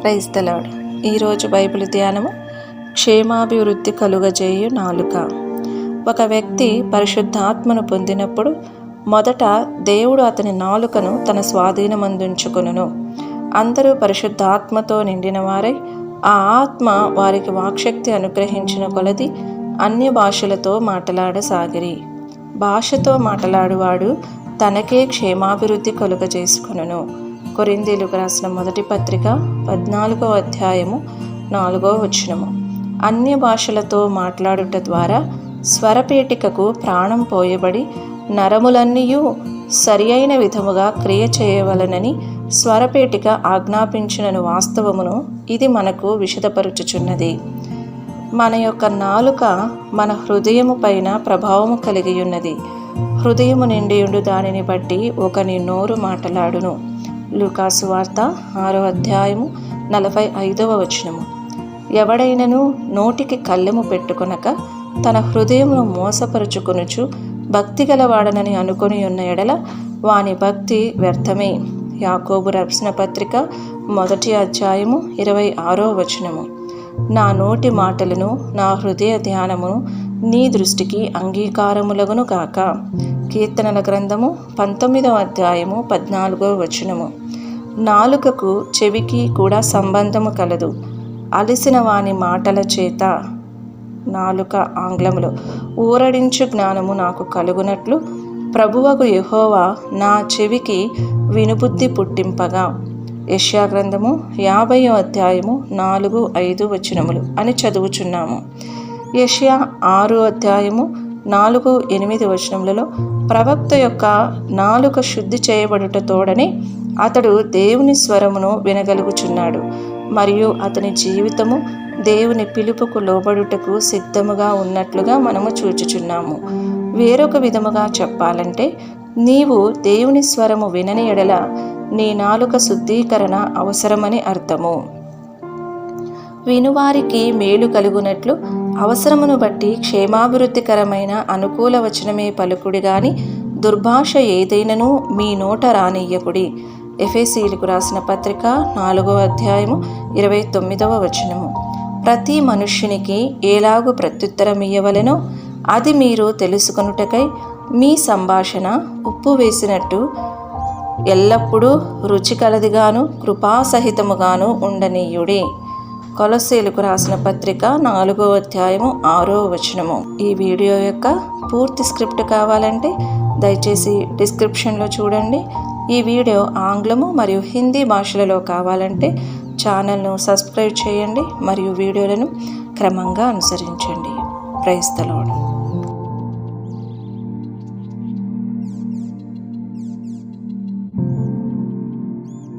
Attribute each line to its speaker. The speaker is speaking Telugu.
Speaker 1: క్రైస్తలాడు ఈరోజు బైబిల్ ధ్యానము క్షేమాభివృద్ధి కలుగజేయు నాలుక. ఒక వ్యక్తి పరిశుద్ధాత్మను పొందినప్పుడు మొదట దేవుడు అతని నాలుకను తన స్వాధీనమందుంచుకును అందరూ పరిశుద్ధాత్మతో నిండిన వారై ఆ ఆత్మ వారికి వాక్శక్తి అనుగ్రహించిన కొలది అన్య భాషలతో మాట్లాడసాగిరి. భాషతో మాట్లాడువాడు తనకే క్షేమాభివృద్ధి కలుగజేసుకొనును. కొరిందీలకు రాసిన మొదటి పత్రిక పద్నాలుగో అధ్యాయము నాలుగో వచనము. అన్య భాషలతో మాట్లాడుట ద్వారా స్వరపేటికకు ప్రాణం పోయబడి నరములన్నీయు సరి అయిన విధముగా క్రియ చేయవలనని స్వరపేటిక ఆజ్ఞాపించినను వాస్తవమును ఇది మనకు విషదపరుచుచున్నది మన యొక్క నాలుక మన హృదయము పైన ప్రభావము కలిగి ఉన్నది హృదయము నిండియుండు దానిని బట్టి ఒకని నోరు మాటలాడును. లూకాసు వార్త ఆరో అధ్యాయము నలభై ఐదవ వచనము. ఎవడైనను నోటికి కళ్ళెము పెట్టుకొనక తన హృదయమును మోసపరుచుకొనుచు భక్తి గలవాడనని అనుకొని ఉన్న ఎడల వాని భక్తి వ్యర్థమే. యాకోబు రప్సిన పత్రిక మొదటి అధ్యాయము ఇరవై ఆరో వచనము. నా నోటి మాటలను నా హృదయ ధ్యానమును నీ దృష్టికి అంగీకారములగును గాక. కీర్తనల గ్రంథము పంతొమ్మిదవ అధ్యాయము పద్నాలుగో వచనము. నాలుకకు చెవికి కూడా సంబంధము కలదు. అలిసిన వాని మాటల చేత నాలుక ఆంగ్లములో ఊరడించు జ్ఞానము నాకు కలుగునట్లు. ప్రభువకు యహోవా నా చెవికి వినుబుద్ధి పుట్టింపగా. యష్యా గ్రంథము అధ్యాయము నాలుగు ఐదు వచనములు అని చదువుచున్నాము. యష్యా ఆరు అధ్యాయము నాలుగు ఎనిమిది వచనములలో ప్రవక్త యొక్క నాలుక శుద్ధి చేయబడుట తోడని అతడు దేవుని స్వరమును వినగలుగుచున్నాడు. మరియు అతని జీవితము దేవుని పిలుపుకు లోబడుటకు సిద్ధముగా ఉన్నట్లుగా మనము చూచుచున్నాము. వేరొక విధముగా చెప్పాలంటే నీవు దేవుని స్వరము వినని ఎడల నీ నాలుక శుద్ధీకరణ అవసరమని అర్థము. వినువారికి మేలు కలుగునట్లు అవసరమును బట్టి క్షేమాభివృద్ధికరమైన అనుకూల వచనమే పలుకుడి గాని దుర్భాష ఏదైనను మీ నోట రానియ్యకుడి. ఎఫేసీలకు రాసిన పత్రిక నాలుగో అధ్యాయము ఇరవై తొమ్మిదవ వచనము. ప్రతి మనుష్యునికి ఏలాగు ప్రత్యుత్తరం ఇయ్యవలెనో అది మీరు తెలుసుకొనుటకై మీ సంభాషణ ఉప్పు వేసినట్టు ఎల్లప్పుడూ రుచికలదిగాను కృపాసహితముగాను ఉండనీయుడే. కొలసేలకు రాసిన పత్రిక నాలుగో అధ్యాయము ఆరో వచనము. ఈ వీడియో యొక్క పూర్తి స్క్రిప్ట్ కావాలంటే దయచేసి డిస్క్రిప్షన్లో చూడండి. ఈ వీడియో ఆంగ్లము మరియు హిందీ భాషలలో కావాలంటే ఛానల్ను సబ్స్క్రైబ్ చేయండి మరియు వీడియోలను క్రమంగా అనుసరించండి. ప్రైస్తలోడు